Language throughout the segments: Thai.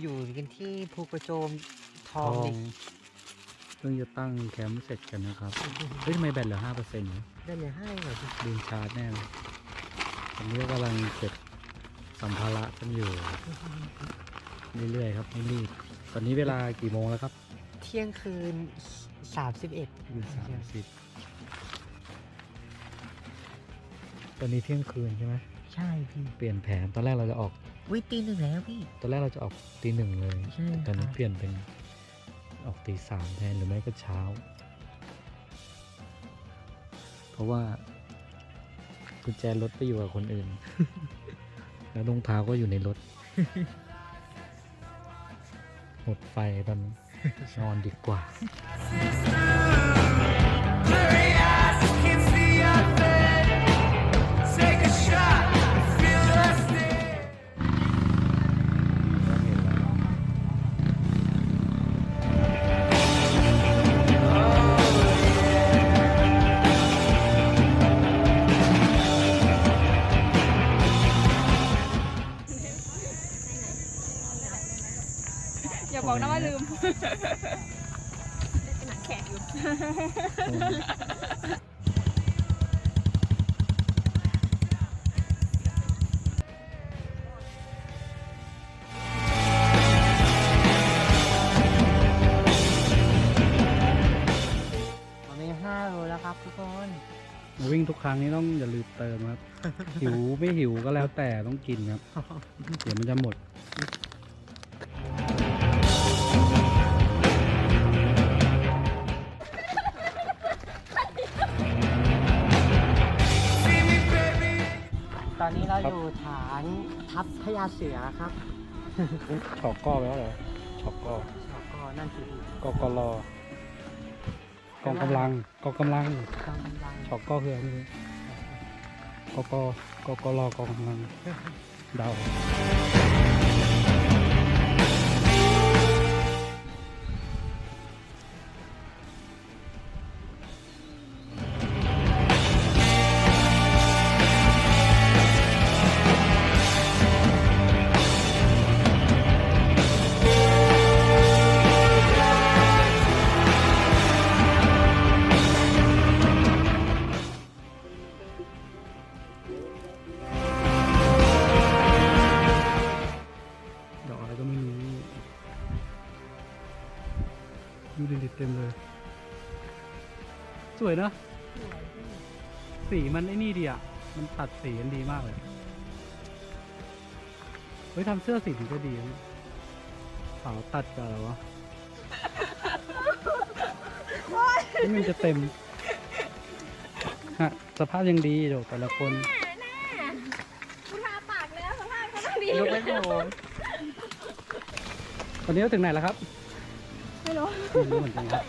อยู่กันที่ภูกระโจมททอองงนี่เพิ่งจะตั้งแคมป์เสร็จกันนะครับ เฮ้ยทำไมแบตเหลือห้าเปอร์เซ็นต์เนี่ยได้เลยให้หน่อยดิลืมชาร์จแน่เลยตอนนี้ก็กำลังเก็บสัมภาระกันอยู่ เรื่อยๆครับไม่รีบตอนนี้เวลากี่โมงแล้วครับ เที่ยงคืนสามสิบเอ็ดยี่สามสิบตอนนี้เที่ยงคืนใช่ไหมใช่พี่เปลี่ยนแผนตอนแรกเราจะออก วิตีหนึ่งแล้วพี่ ตอนแรกเราจะออกตีหนึ่งเลยใช่ตอนนี้ครับเปลี่ยนเป็นออกตีสามแทนหรือไม่ก็เช้า เพราะว่ากุญแจรถไปอยู่กับคนอื่น แล้วรองเท้าก็อยู่ในรถ หมดไฟตอนนี้นอนดีกว่า Blurry บอกนะว่าลืมหนังแข็งอยู่ตอนนี้ห้าโลแล้วครับทุกคนมาวิ่งทุกครั้งนี้ต้องอย่าลืมเติมครับ หิวไม่หิวก็แล้วแต่ต้องกินครับ เดี๋ยวมันจะหมด ทัพพญาเสือครับฉอกก้อไปแล้วเหรอฉอกก้อก็นั่นคือกกรกองกำลังกองกำลังกำลังฉอกก้อคืออะไรไม่รู้กกกกรกองกำลังเดา สวยเนอะสีมันไอ้นี่ดีอะ มันตัดสีกันดีมากเลย เฮ้ยทำเสื้อสีนี้ก็ดีนะขาวตัดกับอะไรวะนี่มันจะเต็มฮะสภาพยังดีเดี๋ยวแต่ละคนคุณทาปากแล้วสภาพเขาต้องดียกเว้นผมตอนนี้เราถึงไหนแล้วครับ ไม่รู้ไม่รู้เหมือนกันครับ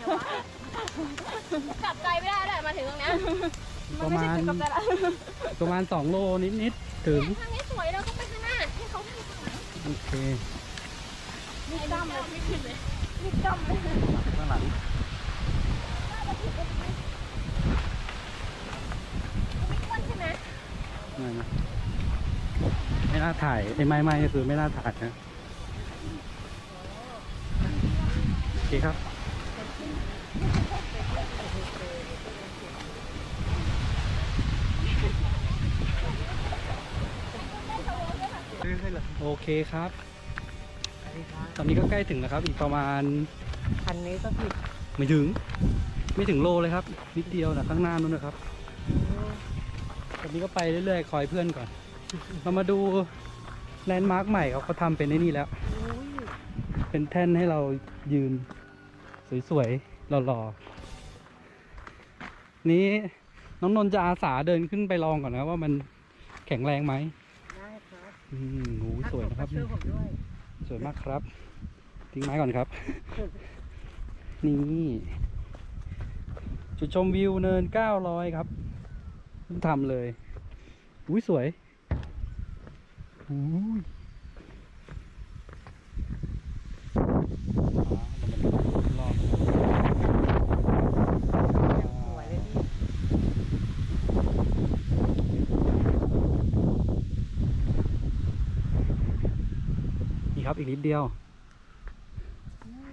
กลับใจไม่ได้เลยมาถึงตรงเนี้ยปมันระไม่มาณใช่จุดกลับใจละประมาณสองโลนิดๆถึงทางนี้สวยเราต้องไปข้างหน้าให้เขาทำข้างหลังโอเคมีดำเลยไม่ขึ้นเลยมีดำเลยข้างหลังไม่อ้วนใช่ไหมไม่นะไม่น่าถ่ายไอ้ไม่ไม่ก็คือไม่น่าถ่ายนะโอเคครับ โอเคครับ ตอนนี้ก็ใกล้ถึงแล้วครับ อีกประมาณคันนี้ก็ผิดไม่ถึง ไม่ถึงโลเลยครับ นิดเดียวนะข้างหน้านู้นนะครับ ตอนนี้ก็ไปเรื่อยๆ คอยเพื่อนก่อน เรามาดูแลนด์มาร์คใหม่ครับเขาทำเป็นไอ้นี่แล้ว เป็นแท่นให้เรายืน สวยๆหล่อๆ นี้น้องนนท์จะอาสาเดินขึ้นไปลองก่อนนะครับว่ามันแข็งแรงไหมได้ครับ อืมโหสวยนะครับ ช่วยผมด้วยสวยมากครับ ทิ้งไม้ก่อนครับ นี่ จุดชมวิวเนิน900ครับเพิ่งทำเลยอุ้ยสวยอุ้ยรอบ สวยเลยพี่ นี่ ครับอีกนิดเดียว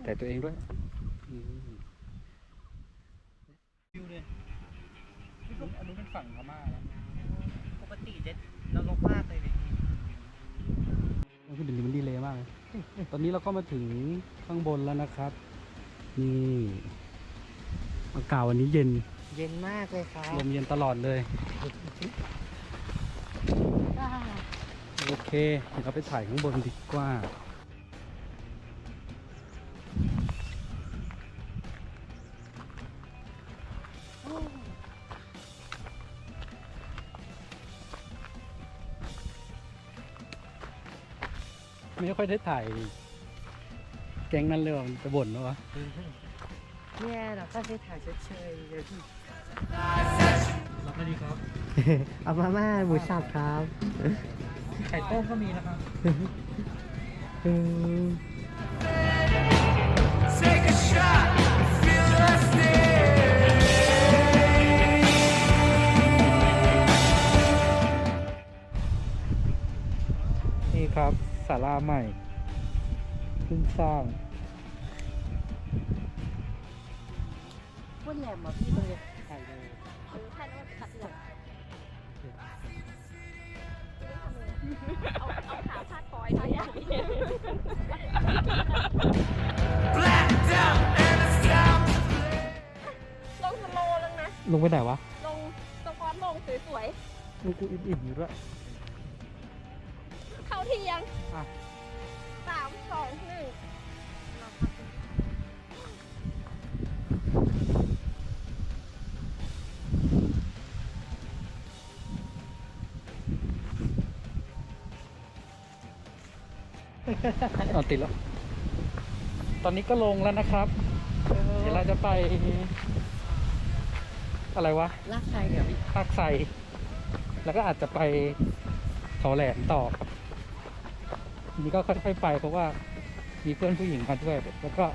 แต่ตัวเองด้วยอืมวิวเลยอันนี้เป็นฝั่งพม่าแล้วปกติจะนรกมากเลยพี่มันคือดินมันดีเลยมากเลยตอนนี้เราก็มาถึงข้างบนแล้วนะครับ นี่อากาศวันนี้เย็น เย็นมากเลยครับ ลมเย็นตลอดเลย โอเค เดี๋ยวเราไปถ่ายข้างบนดีกว่า ไม่ค่อยได้ถ่าย แก๊งนั้นเลยว่ะมันจะบ่นนะวะเนี่ยเราก็ไปถ่ายเฉยๆเลยพี่รับไม่ดีครับ เอามาม่าหมูสับครับไข่ต้มก็มีนะครับ Take a shot, feel the sting. นี่ครับศาลาใหม่เพิ่งสร้างพุ่นแหลมอะพี่ตรงเนี้ยถ่ายเลยเออแค่นั้นมันตัดหลังเอาเอาขาพาดคอยหน่อยอย่างนี้ Blacked out and it's time to play. ลงสโลว์ลงนะ ลงไปไหนวะ ลงสควอตลงสวยลูกกูอิ่มๆอยู่ด้วย เอาติดแล้ว ตอนนี้ก็ลงแล้วนะครับ เดี๋ยวเราจะไป อะไรวะลากใครเดี๋ยวพี่ภาคใส่แล้วก็อาจจะไปเขาแหลมต่อครับทีนี้ก็ค่อยๆไปเพราะว่ามีเพื่อนผู้หญิงมาด้วยแล้วก็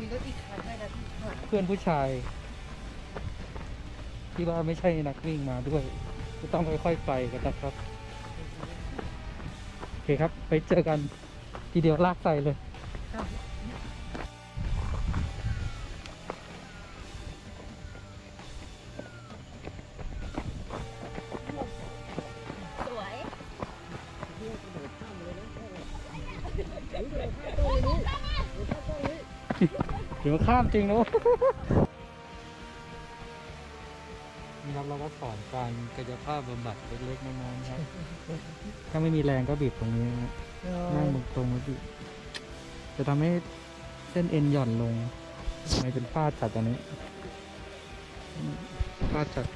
มีรถอีกคันด้วยนะพี่ข้างหลังเพื่อนผู้ชาย ที่ว่าไม่ใช่นักวิ่งมาด้วยก็ต้องค่อยๆไปกันนะครับ โอเคครับ ไปเจอกัน ทีเดียวลากใส่เลยสวยเดี๋ยวข้ามจริงนะนี่ครับเราก็สอนการกายภาพบำบัดเล็กๆน้อยๆครับ ถ้าไม่มีแรงก็บีบตรงนี้นะ นั่งตรงๆแล้วจะทำให้เส้นเอ็นหย่อนลงไม่เป็นฟาดจัดตอนนี้ฟาดจัด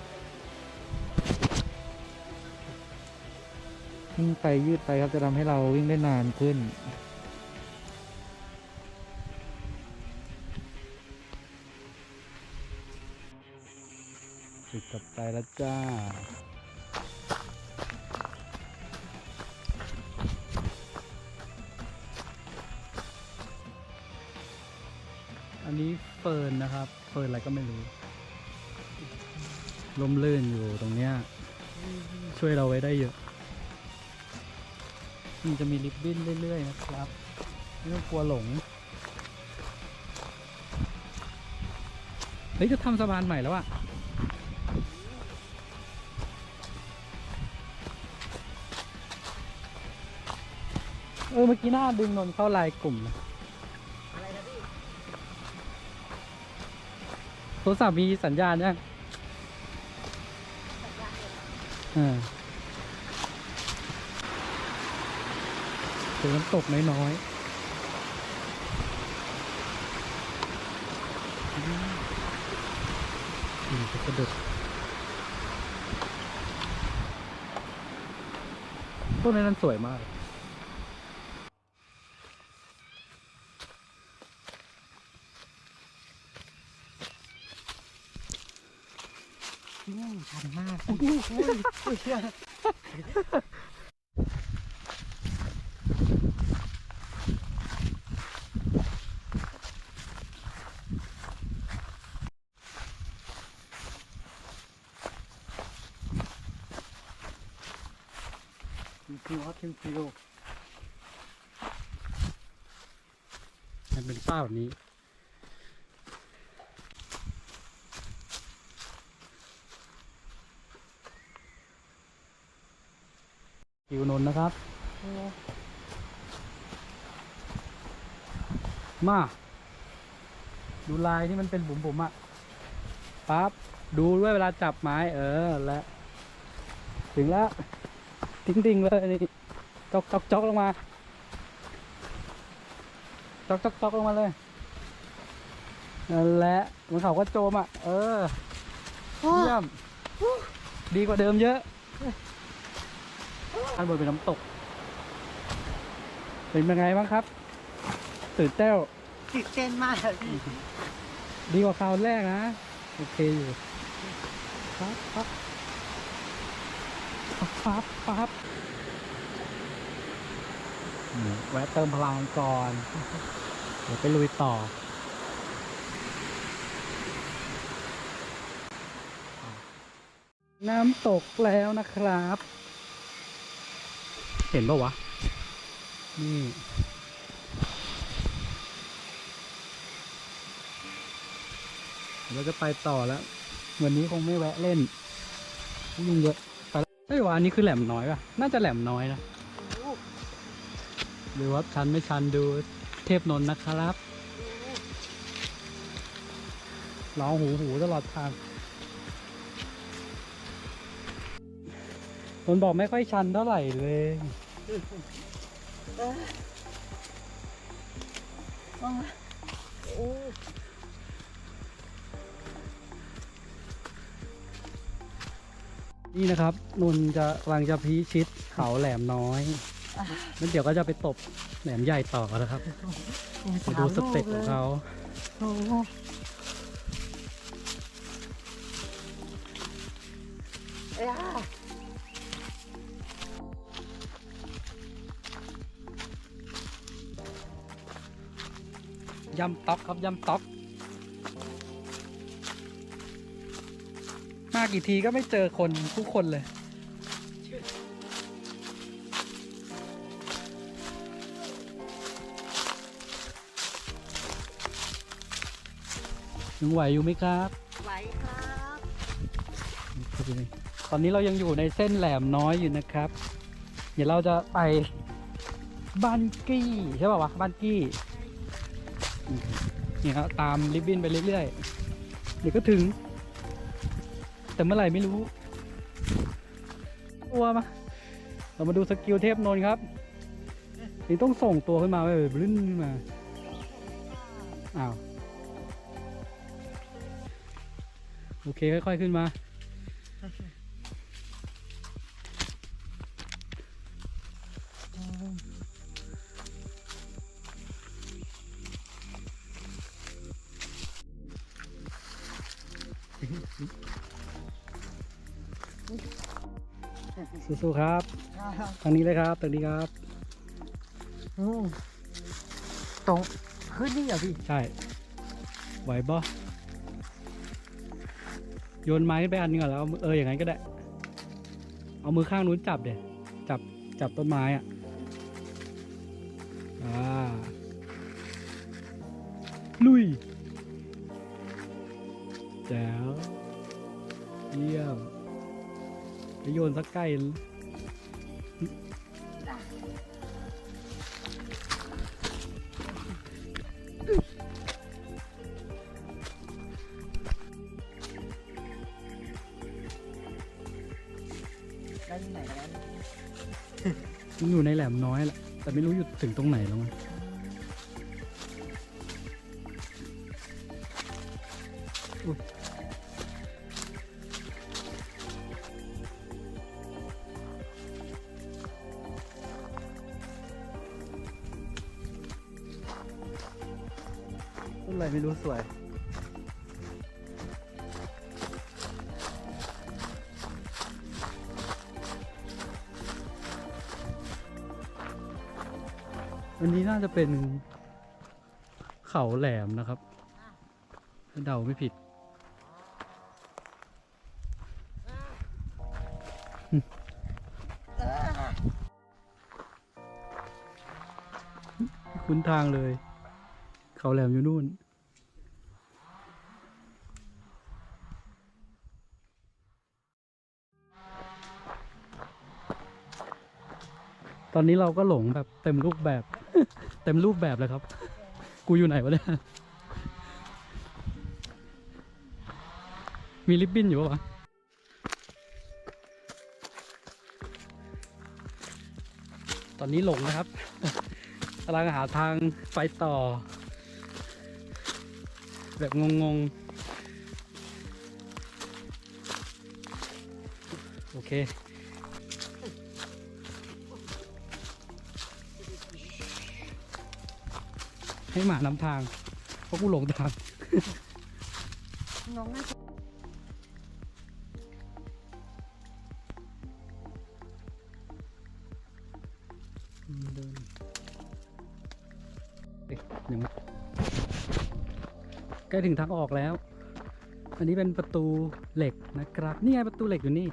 วิ่งไปยืดไปครับจะทำให้เราวิ่งได้นานขึ้นจุดกลับไปแล้วจ้า นี้เฟิร์นนะครับ เฟิร์นอะไรก็ไม่รู้ลมลื่นอยู่ตรงเนี้ยช่วยเราไว้ได้เยอะมันจะมีริบบิ้นเรื่อยๆนะครับไม่ต้องกลัวหลงเฮ้ยจะทำสะพานใหม่แล้วอะเออเมื่อกี้หน้าดึงนนเข้าลน์กลุ่มนะ รศัพท์มีสัญญาณยังอ่าถึงน้ำตกน้อยๆอือืมกระดึกพวกนั้นสวยมาก เนี่ยชันมากอุ้ยอุ้ยอุ้ยเชื่อชิวครับชิวมันเป็นป้าแบบนี้ กิวนนท์นะครับ มา ดูลายที่มันเป็นบุ๋มๆอะปั๊บดูด้วยเวลาจับไม้เออและถึงแล้วทิ้งๆเลยนี่จอกจอกจอกลงมาจอกจอกจอกลงมาเลยนั่นแหละเหมันเขาก็โจมอะ เออเยี่ยมดีกว่าเดิมเยอะ อันบนเป็นน้ำตก เป็นยังไงบ้างครับ ตื่นเต้นตื่นเต้นมากเลยพี่ดีกว่าคราวแรกนะ โอเคอยู่ปั๊บปั๊บปั๊บปั๊บปั๊บอืมแวะเติมพลังก่อน เดี๋ยวไปลุยต่อ น้ำตกแล้วนะครับ เห็นปะวะ นี่เราจะไปต่อแล้ว วันนี้คงไม่แวะเล่นยุ่งเยอะไปแล้วเฮ้ยว่าอันนี้คือแหลมน้อยป่ะ น่าจะแหลมน้อยนะหรือว่าชันไม่ชันดูเทพนนท์นะครับร้องหูหูตลอดทาง นนท์บอกไม่ค่อยชันเท่าไหร่เลยโอ้นี่นะครับนนท์จะกำลังจะพีชิดเขาแหลมน้อยแล้วเดี๋ยวก็จะไปตบแหลมใหญ่ต่อนะครับไปดูสเต็ปของเขาำต๊อกครับยำต๊อก มากี่ทีก็ไม่เจอคนทุกคนเลย ยังไหวอยู่ไหมครับไหวครับตอนนี้เรายังอยู่ในเส้นแหลมน้อยอยู่นะครับ เดี๋ยวเราจะไปบ้านกี้ใช่ป่าวะบ้านกี้อืม นี่ครับตามริบบิ้นไปเรื่อยๆเดี๋ยวก็ถึง แต่เมื่อไหร่ไม่รู้ตัวมาเรามาดูสกิลเทพนนท์ครับนี่ต้องส่งตัวขึ้นมาไปบลื่นขึ้นมาอ้าวโอเคค่อยๆขึ้นมา สู้ๆครับทางนี้เลยครับทางนี้ครับอืมตรงขึ้นนี่เหรอพี่ ใช่ ไหวบ่โยนไม้ขึ้นไปอันหนึงก่อนแล้วเอามือเอออย่างนั้นก็ได้ เอามือข้างนู้นจับเดี๋ยจับจับต้นไม้อะอ่าลุยแจ๋วเยี่ยมไปโยนสักใกล้ ได้ที่ไหนกันแล้วมันอยู่ในแหลมน้อยแหละแต่ไม่รู้อยู่ถึงตรงไหนแล้วมั้งอุ๊ยต้นอะไรไม่รู้สวย อันนี้น่าจะเป็นเขาแหลมนะครับเดาไม่ผิด คุ้นทางเลย เขาแหลมอยู่นู่นตอนนี้เราก็หลงแบบเต็มรูปแบบ เต็มรูปแบบเลยครับ กูอยู่ไหนวะเนี่ย มีลิปบิ้นอยู่ปะตอนนี้หลงนะครับกำลังหาทางไปต่อ แบบงงๆ โอเค ให้หมานำทาง เพราะกูหลงทางน้องน่าจะเดินเอ๊ะยังไม่ใกล้ถึงทางออกแล้ว อันนี้เป็นประตูเหล็กนะครับ นี่ไงประตูเหล็กอยู่นี่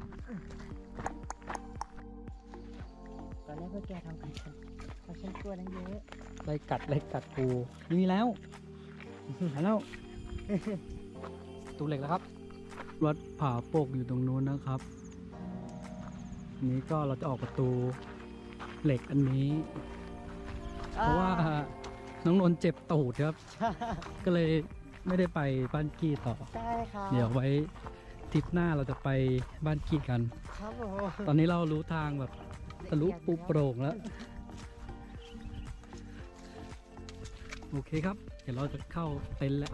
ไล่กัดไล่กัดปูนี่มีแล้วหาแล้วประตูเหล็กแล้วครับ วัดผาโปกอยู่ตรงนู้นนะครับอันนี้ก็เราจะออกประตูเหล็กอันนี้ เพราะว่าน้องนนท์เจ็บตูดครับ ก็เลยไม่ได้ไปบ้านกี้ต่อใช่ครับ เดี๋ยวไว้ทริปหน้าเราจะไปบ้านกี้กัน ครับผมตอนนี้เรารู้ทางแบบทะลุปูโปร่งแล้ว โอเคครับ เดี๋ยวเราจะเข้าเต็นท์แล้ว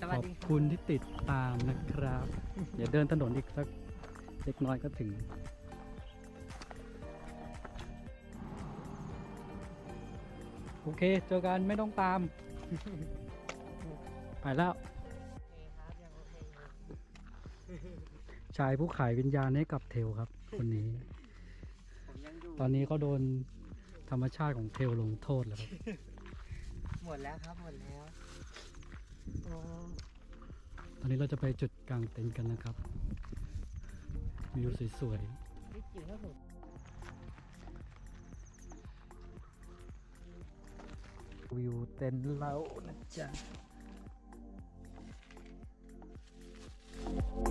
สขวัสอบดีครับคุณที่ติดตามนะครับ เดี๋ยวเดินถนนอีกสักเล็กน้อยก็ถึง โอเค เจอกันไม่ต้องตาม ไปแล้ว โอเคครับยังโอเคอยู่ชายผู้ขายวิญญาณให้กับเทลครับ คนนี้ ผมยังอยู่ตอนนี้เขาโดนธ รรมชาติของเทลลงโทษแล้วครับ หมดแล้วครับหมดแล้วตอนนี้เราจะไปจุดกลางเต็นท์กันนะครับ วิวสวยๆวิวเต็นท์เรานะจ๊ะ Thank you.